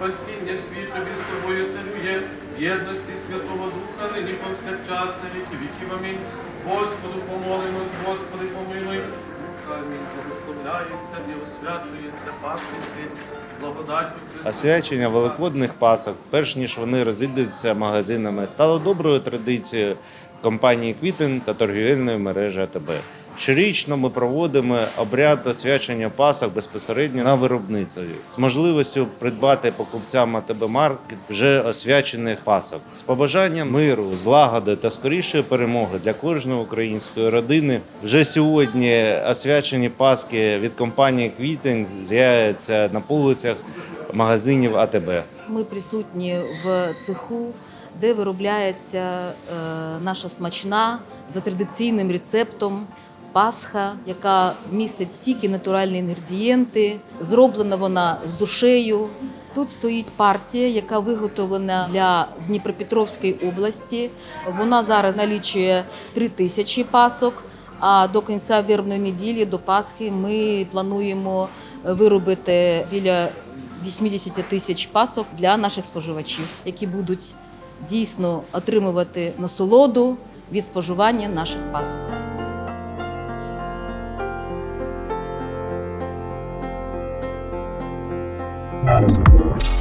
спасіння світові з тобою царює, в єдності Святого Духа, нині повсякчас на віки віків. Амінь. Господу помолимось, Господи помилуй. Амінь. Благословляється і освячується пасниці. Освячення великодних пасок, перш ніж вони розійдуться магазинами, стало доброю традицією компанії Квітин та торгівельної мережі АТБ. Щорічно ми проводимо обряд освячення пасок безпосередньо на виробництві з можливістю придбати покупцям АТБ маркет вже освячених пасок з побажанням миру, злагоди та скорішої перемоги для кожної української родини. Вже сьогодні освячені паски від компанії Квітин з'являються на полицях магазинів АТБ. Ми присутні в цеху, де виробляється е, наша смачна за традиційним рецептом пасха, яка містить тільки натуральні інгредієнти. Зроблена вона з душею. Тут стоїть партія, яка виготовлена для Дніпропетровської області. Вона зараз налічує 3 тисячі пасок. А до кінця виробної неділі, до Пасхи, ми плануємо виробити біля 80 тисяч пасок для наших споживачів, які будуть дійсно отримувати насолоду від споживання наших пасок. Um...